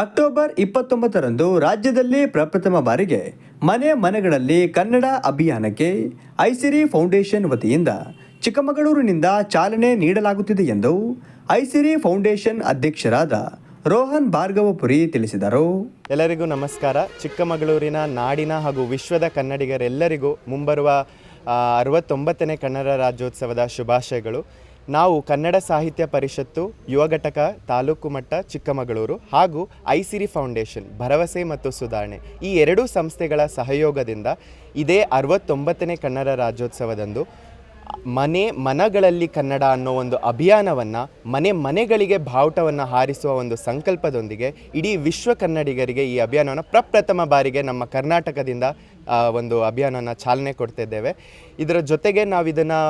October ಇಪ್ಪತ್ತೊಂಬತ್ತರಂದು ರಾಜ್ಯದಲ್ಲಿ ಪ್ರಪ್ರಥಮ ಬಾರಿಗೆ ಮನೆ ಮನೆಗಳಲ್ಲಿ ಕನ್ನಡ ಅಭಿಯಾನಕ್ಕೆ ಐಸಿರಿ ಫೌಂಡೇಶನ್ ವತಿಯಿಂದ ಚಿಕ್ಕಮಗಳೂರಿನಿಂದ ಚಾಲನೆ ನೀಡಲಾಗುತ್ತಿದೆ ಎಂದು ಐಸಿರಿ ಫೌಂಡೇಶನ್ ಅಧ್ಯಕ್ಷರಾದ ರೋಹನ್ ಭಾರ್ಗವಪುರಿ ತಿಳಿಸಿದರು. ಎಲ್ಲರಿಗೂ ನಮಸ್ಕಾರ. ಚಿಕ್ಕಮಗಳೂರಿನ ನಾಡಿನ ಹಾಗೂ ವಿಶ್ವದ ಕನ್ನಡಿಗರೆಲ್ಲರಿಗೂ ಮುಂಬರುವ ಅರವತ್ತೊಂಬತ್ತನೇ ಕನ್ನಡ ರಾಜ್ಯೋತ್ಸವದ ಶುಭಾಶಯಗಳು. ನಾವು ಕನ್ನಡ ಸಾಹಿತ್ಯ ಪರಿಷತ್ತು, ಯುವ ಘಟಕ, ತಾಲೂಕು ಮಟ್ಟ, ಚಿಕ್ಕಮಗಳೂರು ಹಾಗೂ ಐಸಿರಿ ಫೌಂಡೇಶನ್, ಭರವಸೆ ಮತ್ತು ಸುಧಾರಣೆ ಈ ಎರಡೂ ಸಂಸ್ಥೆಗಳ ಸಹಯೋಗದಿಂದ ಇದೇ ಅರವತ್ತೊಂಬತ್ತನೇ ಕನ್ನಡ ರಾಜ್ಯೋತ್ಸವದಂದು ಮನೆ ಮನಗಳಲ್ಲಿ ಕನ್ನಡ ಅನ್ನೋ ಒಂದು ಅಭಿಯಾನವನ್ನು ಮನೆ ಮನೆಗಳಿಗೆ ಬಾವುಟವನ್ನು ಹಾರಿಸುವ ಒಂದು ಸಂಕಲ್ಪದೊಂದಿಗೆ ಇಡೀ ವಿಶ್ವ ಕನ್ನಡಿಗರಿಗೆ ಈ ಅಭಿಯಾನವನ್ನು ಪ್ರಪ್ರಥಮ ಬಾರಿಗೆ ನಮ್ಮ ಕರ್ನಾಟಕದಿಂದ ಒಂದು ಅಭಿಯಾನನ ಚಾಲನೆ ಕೊಡ್ತಿದ್ದೇವೆ. ಇದರ ಜೊತೆಗೆ ನಾವು ಇದನ್ನು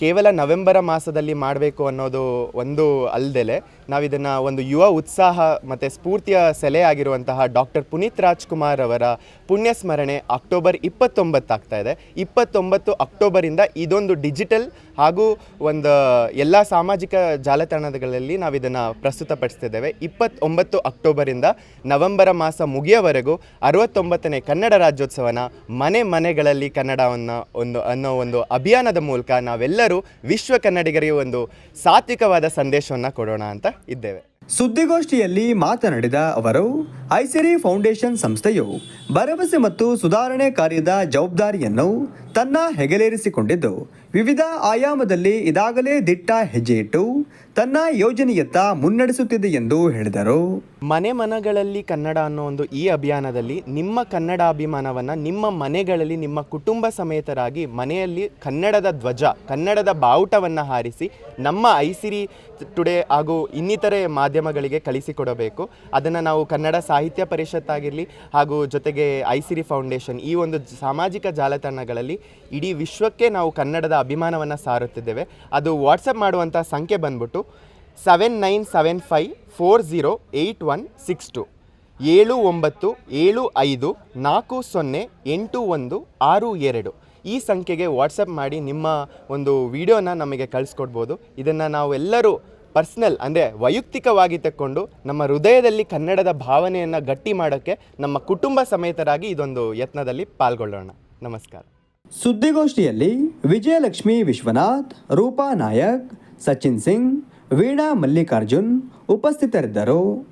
ಕೇವಲ ನವೆಂಬರ ಮಾಸದಲ್ಲಿ ಮಾಡಬೇಕು ಅನ್ನೋದು ಒಂದು ಅಲ್ದೆಲೆ ನಾವು ಇದನ್ನು ಒಂದು ಯುವ ಉತ್ಸಾಹ ಮತ್ತು ಸ್ಫೂರ್ತಿಯ ಸೆಲೆ ಆಗಿರುವಂತಹ ಡಾಕ್ಟರ್ ಪುನೀತ್ ರಾಜ್ಕುಮಾರ್ ಅವರ ಪುಣ್ಯ ಸ್ಮರಣೆ ಅಕ್ಟೋಬರ್ ಇಪ್ಪತ್ತೊಂಬತ್ತು ಆಗ್ತಾ ಇದೆ. ಇಪ್ಪತ್ತೊಂಬತ್ತು ಅಕ್ಟೋಬರಿಂದ ಇದೊಂದು ಡಿಜಿಟಲ್ ಹಾಗೂ ಒಂದು ಎಲ್ಲ ಸಾಮಾಜಿಕ ಜಾಲತಾಣಗಳಲ್ಲಿ ನಾವು ಇದನ್ನು ಪ್ರಸ್ತುತಪಡಿಸ್ತಿದ್ದೇವೆ. ಇಪ್ಪತ್ತೊಂಬತ್ತು ಅಕ್ಟೋಬರಿಂದ ನವೆಂಬರ ಮಾಸ ಮುಗಿಯವರೆಗೂ ಅರವತ್ತೊಂಬತ್ತನೇ ಕನ್ನಡ ರಾಜ್ಯೋತ್ಸವನ ಮನೆ ಮನೆಗಳಲ್ಲಿ ಕನ್ನಡವನ್ನು ಒಂದು ಅನ್ನೋ ಒಂದು ಅಭಿಯಾನದ ಮೂಲಕ ನಾವೆಲ್ಲರೂ ವಿಶ್ವ ಕನ್ನಡಿಗರಿಗೆ ಒಂದು ಸಾತ್ವಿಕವಾದ ಸಂದೇಶವನ್ನು ಕೊಡೋಣ ಅಂತ ಇದ್ದೇವೆ. ಸುದ್ದಿಗೋಷ್ಠಿಯಲ್ಲಿ ಮಾತನಾಡಿದ ಅವರು, ಐಸಿರಿ ಫೌಂಡೇಶನ್ ಸಂಸ್ಥೆಯು ಭರವಸೆ ಮತ್ತು ಸುಧಾರಣೆ ಕಾರ್ಯದ ಜವಾಬ್ದಾರಿಯನ್ನು ತನ್ನ ಹೆಗಲೇರಿಸಿಕೊಂಡಿದ್ದು ವಿವಿಧ ಆಯಾಮದಲ್ಲಿ ಇದಾಗಲೇ ದಿಟ್ಟ ಹೆಜ್ಜೆಯಿಟ್ಟು ತನ್ನ ಯೋಜನೆಯತ್ತ ಮುನ್ನಡೆಸುತ್ತಿದೆ ಎಂದು ಹೇಳಿದರು. ಮನೆ ಮನಗಳಲ್ಲಿ ಕನ್ನಡ ಅನ್ನೋ ಒಂದು ಈ ಅಭಿಯಾನದಲ್ಲಿ ನಿಮ್ಮ ಕನ್ನಡ ಅಭಿಮಾನವನ್ನು ನಿಮ್ಮ ಮನೆಗಳಲ್ಲಿ ನಿಮ್ಮ ಕುಟುಂಬ ಸಮೇತರಾಗಿ ಮನೆಯಲ್ಲಿ ಕನ್ನಡದ ಧ್ವಜ, ಕನ್ನಡದ ಬಾವುಟವನ್ನು ಹಾರಿಸಿ ನಮ್ಮ ಐಸಿರಿ ಟುಡೇ ಹಾಗೂ ಇನ್ನಿತರೆ ಮಾಧ್ಯಮಗಳಿಗೆ ಕಳಿಸಿಕೊಡಬೇಕು. ಅದನ್ನು ನಾವು ಕನ್ನಡ ಸಾಹಿತ್ಯ ಪರಿಷತ್ ಆಗಿರಲಿ ಹಾಗೂ ಜೊತೆಗೆ ಐಸಿರಿ ಫೌಂಡೇಶನ್ ಈ ಒಂದು ಸಾಮಾಜಿಕ ಜಾಲತಾಣಗಳಲ್ಲಿ ಇಡೀ ವಿಶ್ವಕ್ಕೆ ನಾವು ಕನ್ನಡದ ಅಭಿಮಾನವನ್ನು ಸಾರುತ್ತಿದ್ದೇವೆ. ಅದು ವಾಟ್ಸಪ್ ಮಾಡುವಂಥ ಸಂಖ್ಯೆ ಬಂದ್ಬಿಟ್ಟು seven nine seven five four zero eight one six two ಏಳು ಒಂಬತ್ತು, ಏಳು ಐದು, ನಾಲ್ಕು ಸೊನ್ನೆ ಎಂಟು ಒಂದು ಆರು ಎರಡು. ಈ ಸಂಖ್ಯೆಗೆ ವಾಟ್ಸಪ್ ಮಾಡಿ ನಿಮ್ಮ ಒಂದು ವಿಡಿಯೋನ ನಮಗೆ ಕಳಿಸ್ಕೊಡ್ಬೋದು. ಇದನ್ನು ನಾವೆಲ್ಲರೂ ಪರ್ಸ್ನಲ್ ಅಂದರೆ ವೈಯಕ್ತಿಕವಾಗಿ ತಕ್ಕೊಂಡು ನಮ್ಮ ಹೃದಯದಲ್ಲಿ ಕನ್ನಡದ ಭಾವನೆಯನ್ನು ಗಟ್ಟಿ ಮಾಡೋಕ್ಕೆ ನಮ್ಮ ಕುಟುಂಬ ಸಮೇತರಾಗಿ ಇದೊಂದು ಯತ್ನದಲ್ಲಿ ಪಾಲ್ಗೊಳ್ಳೋಣ. ನಮಸ್ಕಾರ. ಸುದ್ದಿಗೋಷ್ಠಿಯಲ್ಲಿ ವಿಜಯಲಕ್ಷ್ಮಿ ವಿಶ್ವನಾಥ್ ರೂಪಾ ನಾಯಕ್ ಸಚಿನ್ ಸಿಂಗ್ ವೀಣಾ ಮಲ್ಲಿಕಾರ್ಜುನ್ ಉಪಸ್ಥಿತರಿದ್ದರು.